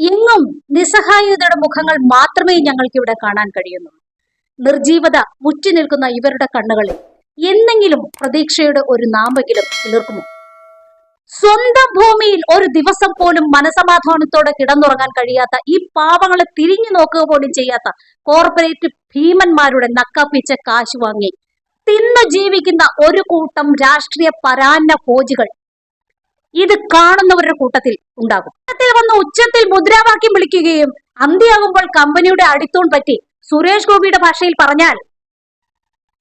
എങ്ങും നിസ്സഹായതയുടെ മുഖങ്ങൾ മാത്രമേ ഞങ്ങൾക്ക് ഇവിടെ കാണാൻ കഴിയുന്നു. നിർജീവത മുറ്റി നിൽക്കുന്ന ഇവരുടെ കണ്ണുകളിൽ എന്നെങ്കിലും പ്രതീക്ഷയുടെ ഒരു നാമ്പെങ്കിലും നിൽക്കുമോ സ്വന്തം ഭൂമിയിൽ ഒരു ദിവസം പോലും മനസമാധാനത്തോടെ കിടന്നുറങ്ങാൻ കഴിയാത്ത ഈ പാവങ്ങളെ തിരിഞ്ഞു നോക്കുക പോലും ചെയ്യാത്ത കോർപ്പറേറ്റ് ഭീമന്മാരുടെ നക്കാപ്പിച്ച കാശ് വാങ്ങി തിന്നു ജീവിക്കുന്ന ഒരു കൂട്ടം രാഷ്ട്രീയ പരാന്ന ഫോജികൾ ഇത് കാണുന്നവരുടെ കൂട്ടത്തിൽ ഉണ്ടാകും. വന്ന് ഉച്ചത്തിൽ മുദ്രാവാക്യം വിളിക്കുകയും അന്ത്യയാകുമ്പോൾ കമ്പനിയുടെ അടിത്തൂൺ പറ്റി സുരേഷ് ഗോപിയുടെ ഭാഷയിൽ പറഞ്ഞാൽ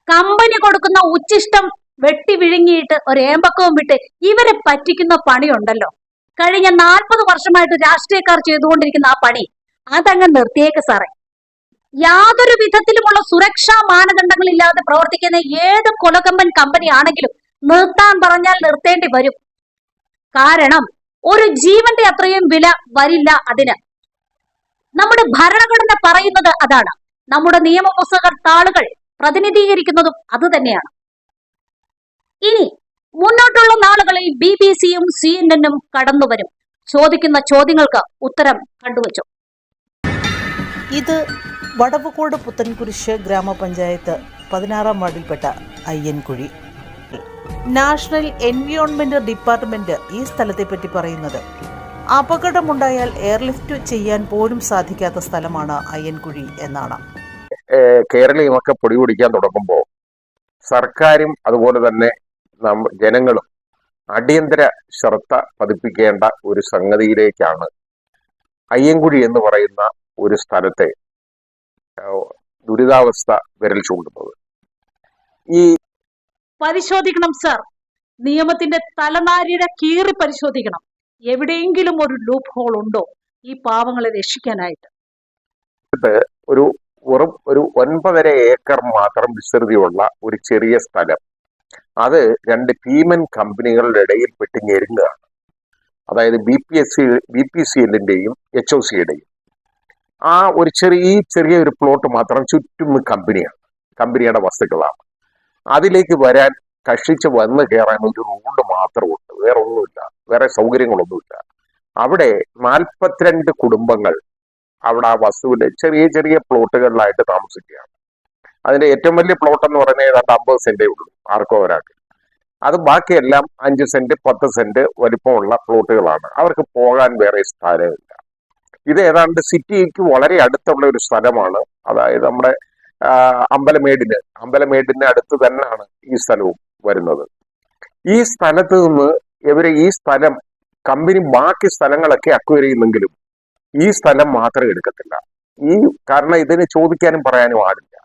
കമ്പനി കൊടുക്കുന്ന ഉച്ചിഷ്ടം വെട്ടി വിഴുങ്ങിയിട്ട് ഒരു ഏമ്പക്കവും വിട്ട് ഇവരെ പറ്റിക്കുന്ന പണിയുണ്ടല്ലോ. കഴിഞ്ഞ നാൽപ്പത് വർഷമായിട്ട് രാഷ്ട്രീയക്കാർ ചെയ്തുകൊണ്ടിരിക്കുന്ന ആ പണി അതങ്ങ് നിർത്തിയേക്ക് സാറേ. യാതൊരു വിധത്തിലുമുള്ള സുരക്ഷാ മാനദണ്ഡങ്ങൾ ഇല്ലാതെ പ്രവർത്തിക്കുന്ന ഏത് കൊലകമ്പൻ കമ്പനി ആണെങ്കിലും നിർത്താൻ പറഞ്ഞാൽ നിർത്തേണ്ടി വരും. കാരണം ഒരു ജീവന്റെ അത്രയും വില വരില്ല അതിന്. നമ്മുടെ ഭരണഘടന പറയുന്നത് അതാണ്. നമ്മുടെ നിയമപുസ്തക താളുകൾ പ്രതിനിധീകരിക്കുന്നതും അത് തന്നെയാണ്. ഇനി മുന്നോട്ടുള്ള നാളുകളിൽ ബി ബി സിയും സി എൻ എന്നും കടന്നുവരും. ചോദിക്കുന്ന ചോദ്യങ്ങൾക്ക് ഉത്തരം കണ്ടുവച്ചു. ഇത് വടവുകോട് പുത്തൻകുരിശ് ഗ്രാമപഞ്ചായത്ത് പതിനാറാം വാർഡിൽപ്പെട്ട അയ്യൻകുഴി. നാഷണൽ എൻവിയോൺമെന്റ് ഡിപ്പാർട്ട്മെന്റ് ഈ സ്ഥലത്തെപ്പറ്റി പറയുന്നത്. അപകടമുണ്ടായാൽ എയർലിഫ്റ്റ് ചെയ്യാൻ പോലും സാധിക്കാത്ത സ്ഥലമാണ് അയ്യൻകുഴി എന്നാണ്. കേരളീയമൊക്കെ പൊടി പിടിക്കാൻ തുടങ്ങുമ്പോൾ സർക്കാരും അതുപോലെ തന്നെ ജനങ്ങളും അടിയന്തര ശ്രദ്ധ പതിപ്പിക്കേണ്ട ഒരു സംഗതിയിലേക്കാണ് അയ്യൻകുഴി എന്ന് പറയുന്ന ഒരു സ്ഥലത്തെ ദുരിതാവസ്ഥ വിരൽ ചൂണ്ടുന്നത്. ഈ പരിശോധിക്കണം സർ. നിയമത്തിന്റെ തലനാരിയുടെ കീറി പരിശോധിക്കണം. എവിടെയെങ്കിലും ഒരു ലൂപ്പ് ഹോൾ ഉണ്ടോ ഈ പാവങ്ങളെ രക്ഷിക്കാനായിട്ട്? ഒരു വെറും ഒരു ഒൻപതര ഏക്കർ മാത്രം വിസ്തൃതിയുള്ള ഒരു ചെറിയ സ്ഥലം. അത് രണ്ട് ഭീമൻ കമ്പനികളുടെ ഇടയിൽ പെട്ടി ഞെരുങ്ങുകയാണ് അതായത് B P S C B P C എല്ലിന്റെയും H O സിയുടെയും ആ ഒരു ചെറിയ ചെറിയ ഒരു പ്ലോട്ട് മാത്രം ചുറ്റും കമ്പനിയാണ് കമ്പനിയുടെ വസ്തുക്കളാണ്. അതിലേക്ക് വരാൻ കഷിച്ച് വന്ന് കയറാൻ ഒരു റോഡ് മാത്രമുണ്ട്. വേറെ ഒന്നുമില്ല. വേറെ സൗകര്യങ്ങളൊന്നുമില്ല. അവിടെ നാൽപ്പത്തിരണ്ട് കുടുംബങ്ങൾ അവിടെ ആ വസ്തുവിൽ ചെറിയ ചെറിയ പ്ലോട്ടുകളിലായിട്ട് താമസിക്കുകയാണ്. അതിന്റെ ഏറ്റവും വലിയ പ്ലോട്ട് എന്ന് പറയുന്നത് ഏതാണ്ട് അമ്പത് സെന്റേ ഉള്ളൂ ആർക്കോ ഒരാൾക്ക്. അത് ബാക്കിയെല്ലാം അഞ്ച് സെന്റ് പത്ത് സെന്റ് വലിപ്പമുള്ള പ്ലോട്ടുകളാണ് അവർക്ക് പോകാൻ വേറെ സ്ഥലമില്ല. ഇത് ഏതാണ്ട് സിറ്റിക്ക് വളരെ അടുത്തുള്ള ഒരു സ്ഥലമാണ്. അതായത് നമ്മുടെ അമ്പലമേടിന്. അമ്പലമേടിന് അടുത്ത് തന്നെയാണ് ഈ സ്ഥലവും വരുന്നത്. ഈ സ്ഥലത്ത് നിന്ന് ഇവർ ഈ സ്ഥലം കമ്പനി ബാക്കി സ്ഥലങ്ങളൊക്കെ അക്വയർ ചെയ്യുന്നെങ്കിലും ഈ സ്ഥലം മാത്രം എടുക്കത്തില്ല. ഈ കാരണം ഇതിനെ ചോദിക്കാനും പറയാനും ആളില്ല.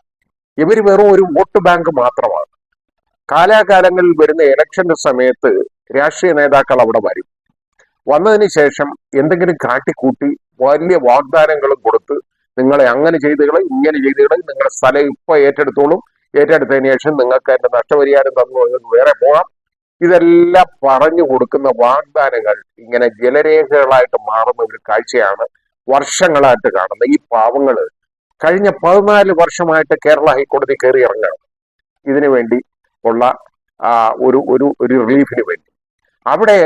ഇവർ വെറും ഒരു വോട്ട് ബാങ്ക് മാത്രമാണ്. കാലാകാലങ്ങളിൽ വരുന്ന ഇലക്ഷന്റെ സമയത്ത് രാഷ്ട്രീയ നേതാക്കൾ അവിടെ വരും. വന്നതിന് ശേഷം എന്തെങ്കിലും കാട്ടിക്കൂട്ടി വലിയ വാഗ്ദാനങ്ങളും കൊടുത്ത് നിങ്ങളെ അങ്ങനെ ചെയ്തുകളെ ഇങ്ങനെ ചെയ്തുകളെ നിങ്ങളുടെ സ്ഥലം ഇപ്പൊ ഏറ്റെടുത്തോളും. ഏറ്റെടുത്തതിന് ശേഷം നിങ്ങൾക്ക് അതിന്റെ നഷ്ടപരിഹാരം തന്നു നിങ്ങൾക്ക് വേറെ പോകാം. ഇതെല്ലാം പറഞ്ഞു കൊടുക്കുന്ന വാഗ്ദാനങ്ങൾ ഇങ്ങനെ ജലരേഖകളായിട്ട് മാറുന്ന ഒരു കാഴ്ചയാണ് വർഷങ്ങളായിട്ട് കാണുന്ന ഈ പാവങ്ങൾ കഴിഞ്ഞ പതിനാല് വർഷമായിട്ട് കേരള ഹൈക്കോടതി കയറി ഇറങ്ങണം. ഇതിനു വേണ്ടി ഉള്ള ഒരു ഒരു ഒരു റിലീഫിന് വേണ്ടി. അവിടെ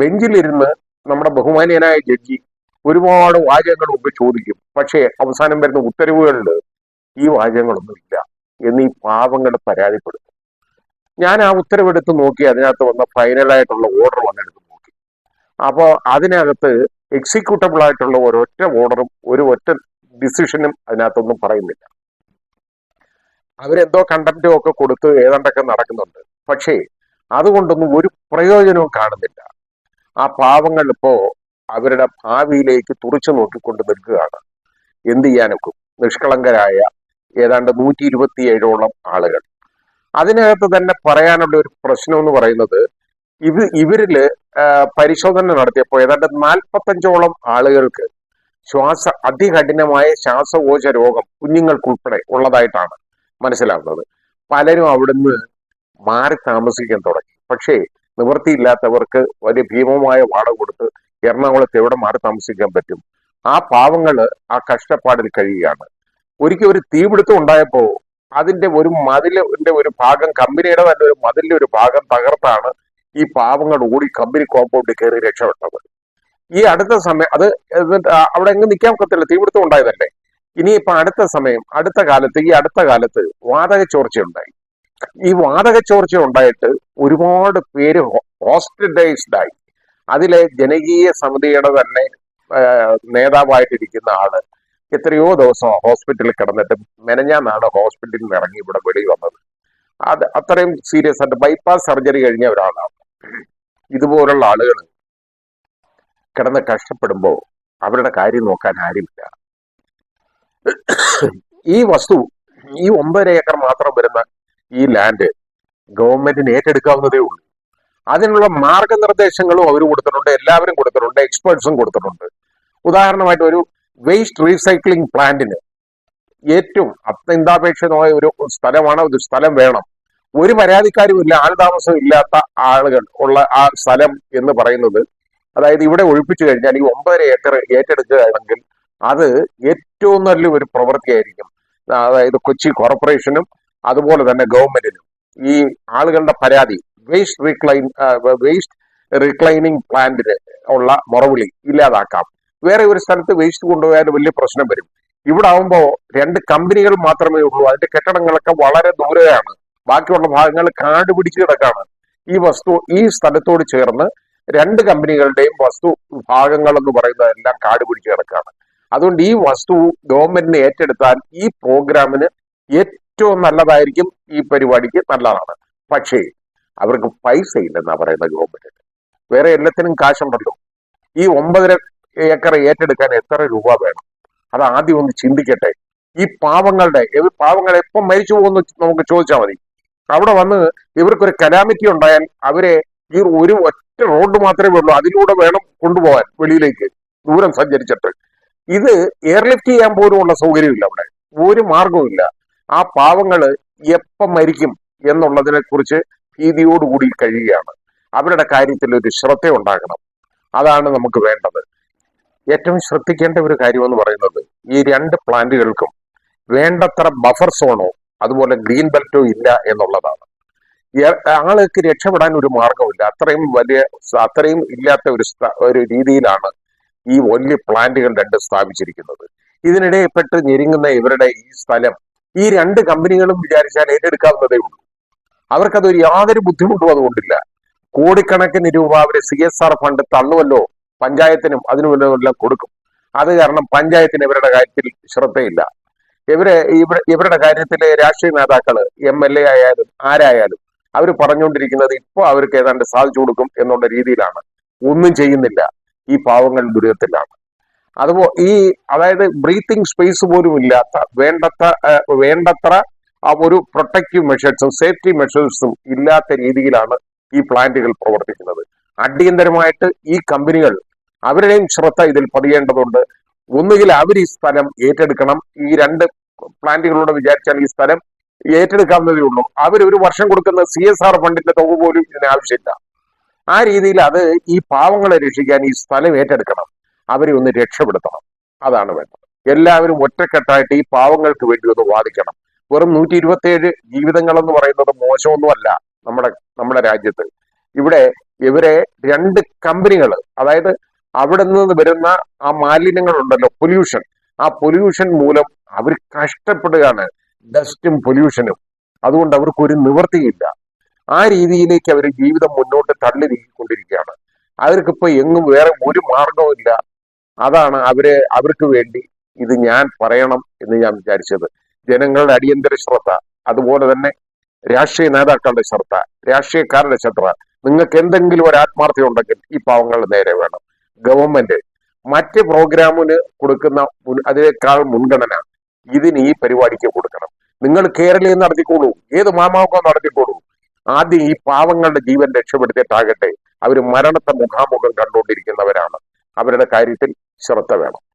ബെഞ്ചിലിരുന്ന് നമ്മുടെ ബഹുമാനീയനായ ജഡ്ജി ഒരുപാട് വാചകങ്ങൾ മുമ്പ് ചോദിക്കും. പക്ഷേ അവസാനം വരുന്ന ഉത്തരവുകളിൽ ഈ വാചകങ്ങളൊന്നും ഇല്ല എന്നീ പാവങ്ങൾ പരാതിപ്പെടുന്നു ഞാൻ ആ ഉത്തരവെടുത്ത് നോക്കി അതിനകത്ത് വന്ന ഫൈനലായിട്ടുള്ള ഓർഡർ വന്നെടുത്ത് നോക്കി. അപ്പോൾ അതിനകത്ത് എക്സിക്യൂട്ടബിൾ ആയിട്ടുള്ള ഒരൊറ്റ ഓർഡറും ഒരു ഒറ്റ ഡിസിഷനും അതിനകത്തൊന്നും പറയുന്നില്ല. അവരെന്തോ കണ്ടന്റും ഒക്കെ കൊടുത്ത് ഏതാണ്ടൊക്കെ നടക്കുന്നുണ്ട്. പക്ഷേ അതുകൊണ്ടൊന്നും ഒരു പ്രയോജനവും കാണുന്നില്ല. ആ പാവങ്ങൾ ഇപ്പോ അവരുടെ ഭാവിയിലേക്ക് തുറച്ചു നോക്കിക്കൊണ്ട് നിൽക്കുകയാണ്. എന്ത് ചെയ്യാനൊക്കും നിഷ്കളങ്കരായ ഏതാണ്ട് നൂറ്റി ഇരുപത്തിയേഴോളം ആളുകൾ. അതിനകത്ത് തന്നെ പറയാനുള്ള ഒരു പ്രശ്നം എന്ന് പറയുന്നത് ഇവ ഇവരിൽ പരിശോധന നടത്തിയപ്പോൾ ഏതാണ്ട് നാൽപ്പത്തഞ്ചോളം ആളുകൾക്ക് ശ്വാസ അതികഠിനമായ ശ്വാസകോശ രോഗം കുഞ്ഞുങ്ങൾക്കുൾപ്പെടെ ഉള്ളതായിട്ടാണ് മനസ്സിലാകുന്നത് പലരും അവിടുന്ന് മാറി താമസിക്കാൻ തുടങ്ങി. പക്ഷേ നിവൃത്തിയില്ലാത്തവർക്ക് വലിയ ഭീമമായ വാടക കൊടുത്ത് എറണാകുളത്ത് എവിടെ മാറി താമസിക്കാൻ പറ്റും. ആ പാവങ്ങൾ ആ കഷ്ടപ്പാടിൽ കഴിയുകയാണ്. ഒരിക്കൽ ഒരു തീപിടുത്തം ഉണ്ടായപ്പോ അതിന്റെ ഒരു മതിലിന്റെ ഒരു ഭാഗം കമ്പനിയുടെ തന്നെ ഒരു മതിലിന്റെ ഒരു ഭാഗം തകർത്താണ് ഈ പാവങ്ങൾ ഓടി കമ്പനി കോമ്പൗണ്ടിൽ കയറി രക്ഷപ്പെട്ടത്. ഈ അടുത്ത സമയം അത് അവിടെ എങ്ങും നിൽക്കാൻ ഒക്കത്തില്ല തീപിടുത്തം ഉണ്ടായതല്ലേ? ഇനിയിപ്പോ അടുത്ത സമയം അടുത്ത കാലത്ത് ഈ അടുത്ത കാലത്ത് വാതക ചോർച്ചയുണ്ടായി. ഈ വാതക ചോർച്ച ഉണ്ടായിട്ട് ഒരുപാട് പേര് ഹോസ്പിറ്റലൈസ്ഡ് ആയി. അതിലെ ജനകീയ സമിതിയുടെ തന്നെ നേതാവായിട്ടിരിക്കുന്ന ആൾ എത്രയോ ദിവസം ഹോസ്പിറ്റലിൽ കിടന്നിട്ട് മെനഞ്ഞാന്നാണ് ഹോസ്പിറ്റലിൽ നിന്ന് ഇറങ്ങി ഇവിടെ വെളി വന്നത്. അത് അത്രയും സീരിയസ് ആയിട്ട് ബൈപ്പാസ് സർജറി കഴിഞ്ഞ ഒരാളാണ്. ഇതുപോലുള്ള ആളുകൾ കിടന്ന് കഷ്ടപ്പെടുമ്പോൾ അവരുടെ കാര്യം നോക്കാൻ ആരുമില്ല. ഈ വസ്തു ഈ ഒമ്പതര ഏക്കർ മാത്രം വരുന്ന ഈ ലാൻഡ് ഗവൺമെന്റിന് ഏറ്റെടുക്കാവുന്നതേ ഉള്ളൂ. അതിനുള്ള മാർഗനിർദ്ദേശങ്ങളും അവർ കൊടുത്തിട്ടുണ്ട് എല്ലാവരും കൊടുത്തിട്ടുണ്ട് എക്സ്പേർട്സും കൊടുത്തിട്ടുണ്ട്. ഉദാഹരണമായിട്ട് ഒരു വേസ്റ്റ് റീസൈക്ലിംഗ് പ്ലാന്റിന് ഏറ്റവും അത്യന്താപേക്ഷിതമായ ഒരു സ്ഥലമാണ് ഒരു സ്ഥലം വേണം. ഒരു പരാതിക്കാരും ഇല്ല ആൾതാമസം ഇല്ലാത്ത ആളുകൾ ഉള്ള ആ സ്ഥലം എന്ന് പറയുന്നത് അതായത് ഇവിടെ ഒഴിപ്പിച്ചു കഴിഞ്ഞാൽ ഈ ഒമ്പതര ഏക്കർ ഏറ്റെടുക്കുകയാണെങ്കിൽ അത് ഏറ്റവും നല്ലൊരു പ്രവൃത്തിയായിരിക്കും. അതായത് കൊച്ചി കോർപ്പറേഷനും അതുപോലെ തന്നെ ഗവൺമെന്റിനും. ഈ ആളുകളുടെ പരാതി വേസ്റ്റ് റീക്ലൈൻ വേസ്റ്റ് റീക്ലൈനിങ് പ്ലാന്റിന് ഉള്ള മുറവിളി ഇല്ലാതാക്കാം. വേറെ ഒരു സ്ഥലത്ത് വേസ്റ്റ് കൊണ്ടുപോയാൽ വലിയ പ്രശ്നം വരും. ഇവിടെ ആവുമ്പോൾ രണ്ട് കമ്പനികൾ മാത്രമേ ഉള്ളൂ. അതിന്റെ കെട്ടിടങ്ങളൊക്കെ വളരെ ദൂരെയാണ്. ബാക്കിയുള്ള ഭാഗങ്ങൾ കാട് പിടിച്ച് കിടക്കാണ്. ഈ വസ്തു ഈ സ്ഥലത്തോട് ചേർന്ന് രണ്ട് കമ്പനികളുടെയും വസ്തു ഭാഗങ്ങൾ എന്ന് പറയുന്നതെല്ലാം കാട് പിടിച്ച് കിടക്കാണ്. അതുകൊണ്ട് ഈ വസ്തു ഗവൺമെന്റിന് ഏറ്റെടുത്താൽ ഈ പ്രോഗ്രാമിന് ഏറ്റവും നല്ലതായിരിക്കും ഈ പരിപാടിക്ക് നല്ലതാണ്. പക്ഷേ അവർക്ക് പൈസ ഇല്ലെന്നാ പറയുന്നത് ഗവൺമെന്റിന് വേറെ എല്ലാത്തിനും കാശുണ്ടല്ലോ. ഈ ഒമ്പതര ഏക്കർ ഏറ്റെടുക്കാൻ എത്ര രൂപ വേണം? അത് ആദ്യം ഒന്ന് ചിന്തിക്കട്ടെ. ഈ പാവങ്ങളുടെ പാവങ്ങൾ എപ്പം മരിച്ചു പോകുന്നു നമുക്ക് ചോദിച്ചാൽ മതി. അവിടെ വന്ന് ഇവർക്കൊരു കലാമിറ്റി ഉണ്ടായാൽ അവരെ ഈ ഒരു ഒറ്റ റോഡ് മാത്രമേ ഉള്ളൂ. അതിലൂടെ വേണം കൊണ്ടുപോകാൻ വെളിയിലേക്ക് ദൂരം സഞ്ചരിച്ചിട്ട്. ഇത് എയർലിഫ്റ്റ് ചെയ്യാൻ പോലും ഉള്ള സൗകര്യമില്ല അവിടെ. ഒരു മാർഗവുമില്ല ആ പാവങ്ങൾ എപ്പം മരിക്കും എന്നുള്ളതിനെ കുറിച്ച് ഭീതിയോടുകൂടി കഴിയുകയാണ്. അവരുടെ കാര്യത്തിൽ ഒരു ശ്രദ്ധ ഉണ്ടാകണം. അതാണ് നമുക്ക് വേണ്ടത്. ഏറ്റവും ശ്രദ്ധിക്കേണ്ട ഒരു കാര്യമെന്ന് പറയുന്നത് ഈ രണ്ട് പ്ലാന്റുകൾക്കും വേണ്ടത്ര ബഫർ സോണോ അതുപോലെ ഗ്രീൻ ബെൽറ്റോ ഇല്ല എന്നുള്ളതാണ്. ആൾക്ക് രക്ഷപ്പെടാൻ ഒരു മാർഗമില്ല അത്രയും വലിയ അത്രയും ഇല്ലാത്ത ഒരു ഒരു രീതിയിലാണ് ഈ വലിയ പ്ലാന്റുകൾ രണ്ട് സ്ഥാപിച്ചിരിക്കുന്നത്. ഇതിനിടയിൽപ്പെട്ട് ഞെരുങ്ങുന്ന ഇവരുടെ ഈ സ്ഥലം ഈ രണ്ട് കമ്പനികളും വിചാരിച്ചാൽ ഏറ്റെടുക്കാവുന്നതേ ഉള്ളൂ. അവർക്കതൊരു യാതൊരു ബുദ്ധിമുട്ടും അതുകൊണ്ടില്ല. കോടിക്കണക്കിന് രൂപ അവർ സി എസ് ആർ ഫണ്ട് തള്ളുമല്ലോ പഞ്ചായത്തിനും അതിനുമെല്ലാം കൊടുക്കും. അത് കാരണം പഞ്ചായത്തിന് ഇവരുടെ കാര്യത്തിൽ ശ്രദ്ധയില്ല. ഇവരെ ഇവ- ഇവരുടെ കാര്യത്തിലെ രാഷ്ട്രീയ നേതാക്കൾ എം എൽ എ ആയാലും ആരായാലും അവർ പറഞ്ഞുകൊണ്ടിരിക്കുന്നത് ഇപ്പൊ അവർക്ക് ഏതാണ്ട് സാധിച്ചു കൊടുക്കും എന്നുള്ള രീതിയിലാണ്. ഒന്നും ചെയ്യുന്നില്ല. ഈ പാവങ്ങൾ ദുരിതത്തിലാണ്. അതുപോ ഈ അതായത് ബ്രീത്തിങ് സ്പേസ് പോലും ഇല്ലാത്ത വേണ്ടത്ര വേണ്ടത്ര ഒരു പ്രൊട്ടക്റ്റീവ് മെഷേഴ്സും സേഫ്റ്റി മെഷേഴ്സും ഇല്ലാത്ത രീതിയിലാണ് ഈ പ്ലാന്റുകൾ പ്രവർത്തിക്കുന്നത്. അടിയന്തരമായിട്ട് ഈ കമ്പനികൾ അവരുടെയും ശ്രദ്ധ ഇതിൽ പതിയേണ്ടതുണ്ട്. ഒന്നുകിൽ അവർ ഈ സ്ഥലം ഏറ്റെടുക്കണം. ഈ രണ്ട് പ്ലാന്റുകളോട് വിചാരിച്ചാൽ ഈ സ്ഥലം ഏറ്റെടുക്കാവുന്നതേ ഉള്ളൂ. അവർ ഒരു വർഷം കൊടുക്കുന്ന സി എസ് ആർ ഫണ്ടിന്റെ തുക പോലും ഇതിന് ആവശ്യമില്ല. ആ രീതിയിൽ അത് ഈ പാവങ്ങളെ രക്ഷിക്കാൻ ഈ സ്ഥലം ഏറ്റെടുക്കണം. അവരെ ഒന്ന് രക്ഷപ്പെടുത്തണം. അതാണ് വേണ്ടത്. എല്ലാവരും ഒറ്റക്കെട്ടായിട്ട് ഈ പാവങ്ങൾക്ക് വേണ്ടി ഒന്ന് വാദിക്കണം. വെറും നൂറ്റി ഇരുപത്തിയേഴ് ജീവിതങ്ങൾ എന്ന് പറയുന്നത് മോശമൊന്നുമല്ല നമ്മുടെ നമ്മുടെ രാജ്യത്ത്. ഇവിടെ ഇവരെ രണ്ട് കമ്പനികൾ അതായത് അവിടെ നിന്ന് വരുന്ന ആ മാലിന്യങ്ങൾ ഉണ്ടല്ലോ പൊല്യൂഷൻ. ആ പൊല്യൂഷൻ മൂലം അവർ കഷ്ടപ്പെടുകയാണ്. ഡസ്റ്റും പൊല്യൂഷനും. അതുകൊണ്ട് അവർക്ക് ഒരു നിവൃത്തിയില്ല. ആ രീതിയിലേക്ക് അവർ ജീവിതം മുന്നോട്ട് തള്ളി നീക്കിക്കൊണ്ടിരിക്കുകയാണ് അവർക്കിപ്പോ എങ്ങും വേറെ ഒരു മാർഗവും ഇല്ല അതാണ് അവർ അവർക്ക് വേണ്ടി ഇത് ഞാൻ പറയണം എന്ന് ഞാൻ വിചാരിച്ചത്. ജനങ്ങളുടെ അടിയന്തര ശ്രദ്ധ അതുപോലെ തന്നെ രാഷ്ട്രീയ നേതാക്കളുടെ ശ്രദ്ധ രാഷ്ട്രീയക്കാരുടെ ശ്രദ്ധ. നിങ്ങൾക്ക് എന്തെങ്കിലും ഒരു ആത്മാർത്ഥത ഉണ്ടെങ്കിൽ ഈ പാവങ്ങളുടെ നേരെ വേണം. ഗവൺമെന്റ് മറ്റ് പ്രോഗ്രാമിന് കൊടുക്കുന്ന അതിനേക്കാൾ മുൻഗണന ഇതിന് ഈ പരിപാടിക്ക് കൊടുക്കണം. നിങ്ങൾ കേരളീയം നടത്തിക്കോളൂ ഏത് മാമാവുക നടത്തിക്കോളൂ. ആദ്യം ഈ പാവങ്ങളുടെ ജീവൻ രക്ഷപ്പെടുത്തിയിട്ടാകട്ടെ. അവർ മരണത്തെ മുഖാമുഖം കണ്ടുകൊണ്ടിരിക്കുന്നവരാണ്. അവരുടെ കാര്യത്തിൽ ശ്രദ്ധ വേണം.